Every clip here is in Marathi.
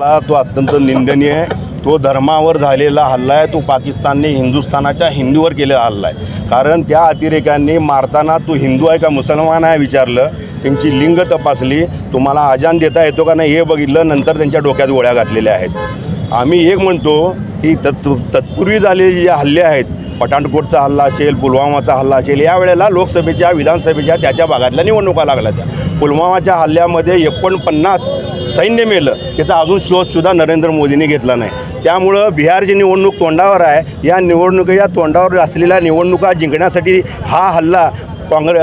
मला तो अत्यंत निंदनीय आहे. तो धर्मावर झालेला हल्ला आहे. तो पाकिस्तानने हिंदुस्थानाच्या हिंदूवर केलेला हल्ला आहे. कारण त्या अतिरेक्यांनी मारताना तू हिंदू आहे का मुसलमान आहे विचारलं. त्यांची लिंग तपासली. तुम्हाला अजान देता येतो का नाही हे बघितलं. नंतर त्यांच्या डोक्यात गोळ्या घातलेल्या आहेत. आम्ही एक म्हणतो की तत् तत्पूर्वी झालेले जे हल्ले आहेत पठाणकोटचा हल्ला असेल पुलवामाचा हल्ला असेल यावेळेला लोकसभेच्या विधानसभेच्या त्याच्या भागातल्या निवडणुका लागल्या त्या. पुलवामाच्या हल्ल्यामध्ये एकोणपन्नास सैन्य मेलं. त्याचा अजून शोधसुद्धा नरेंद्र मोदींनी घेतला नाही. त्यामुळं बिहारची निवडणूक तोंडावर आहे. या निवडणुकीच्या तोंडावर असलेल्या निवडणुका जिंकण्यासाठी हा हल्ला काँग्रे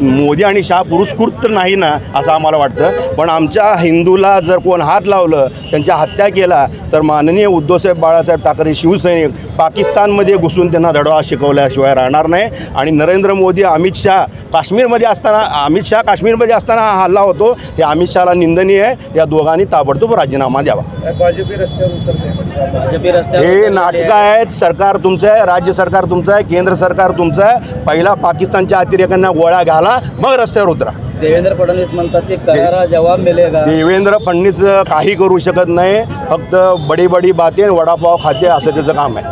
मोदी आणि शाह पुरस्कृत तर नाही ना असं आम्हाला वाटतं. पण आमच्या हिंदूला जर कोण हात लावलं त्यांच्या हत्या केला तर माननीय उद्धवसाहेब बाळासाहेब ठाकरे शिवसैनिक पाकिस्तानमध्ये घुसून त्यांना धडा शिकवल्याशिवाय राहणार नाही. आणि नरेंद्र मोदी अमित शहा काश्मीरमध्ये असताना अमित शहा काश्मीरमध्ये असताना हा हल्ला होतो. हे अमित शहाला निंदनीय आहे. या दोघांनी ताबडतोब राजीनामा द्यावा. भाजपी रस्त्यावर उतरते भाजपी हे नाटकं आहेत. सरकार तुमचं आहे. राज्य सरकार तुमचं आहे. केंद्र सरकार तुमचं आहे. पहिला पाकिस्तानच्या अतिरेक्यांना गोळ्या घाला मग रस्त्यावर उतरा. देवेंद्र फडणवीस म्हणतात की करारा जवाब मिळेगा देवेंद्र फडणवीस काही करू शकत नाही फक्त बडी बडी बाते वडापाव खाते असं त्याचं काम आहे.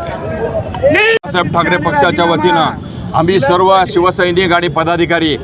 बाळासाहेब ठाकरे पक्षाच्या वतीनं आम्ही सर्व शिवसैनिक आणि पदाधिकारी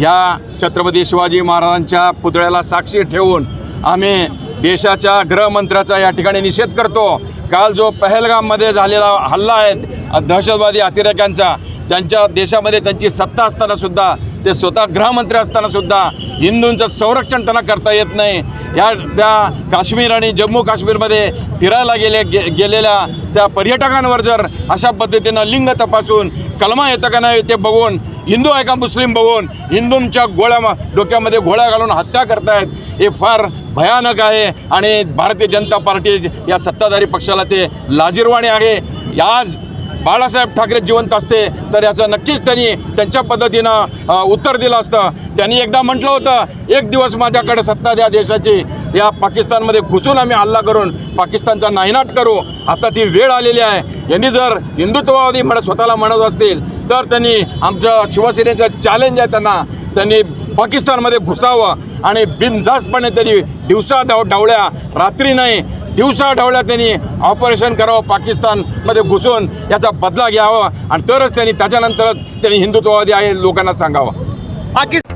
या छत्रपती शिवाजी महाराजांच्या पुतळ्याला साक्षी ठेवून आम्ही देशाच्या गृहमंत्र्याचा या ठिकाणी निषेध करतो. काल जो पहलगाममध्ये झालेला हल्ला आहे दहशतवादी अतिरेक्यांचा त्यांच्या देशामध्ये त्यांची सत्ता असतानासुद्धा ते स्वतः गृहमंत्री असतानासुद्धा हिंदूंचं संरक्षण त्यांना करता येत नाही. या त्या काश्मीर आणि जम्मू काश्मीरमध्ये फिरायला गेले गे गेलेल्या त्या पर्यटकांवर जर अशा पद्धतीनं लिंग तपासून कलमा येतं का नाही ते बघून हिंदू आहे का मुस्लिम बघून हिंदूंच्या गोळ्या डोक्यामध्ये गोळ्या घालून हत्या करतायत हे फार भयानक आहे. आणि भारतीय जनता पार्टी या सत्ताधारी पक्षाला ते लाजीरवाणी आहे. आज बाळासाहेब ठाकरे जिवंत असते तर याचं नक्कीच त्यांनी त्यांच्या पद्धतीनं उत्तर दिलं असतं. त्यांनी एकदा म्हटलं होतं एक दिवस माझ्याकडे सत्ता द्या देशाची. या पाकिस्तानमध्ये घुसून आम्ही हल्ला करून पाकिस्तानचा नायनाट करू. आता ती वेळ आलेली आहे. यांनी जर हिंदुत्ववादी म्हणत स्वतःला म्हणत असतील तर त्यांनी आमचं शिवसेनेचं चॅलेंज आहे त्यांना. त्यांनी पाकिस्तानमध्ये घुसावं आणि बिनधास्तपणे त्यांनी दिवसा धाव डावळ्या. रात्री नाही दिवसाढवळ्या त्यांनी ऑपरेशन करावं पाकिस्तानमध्ये घुसून याचा बदला घ्यावा आणि तरच त्यांनी त्याच्यानंतरच त्यांनी हिंदुत्ववादी आहे लोकांना सांगावं. पाकिस्तान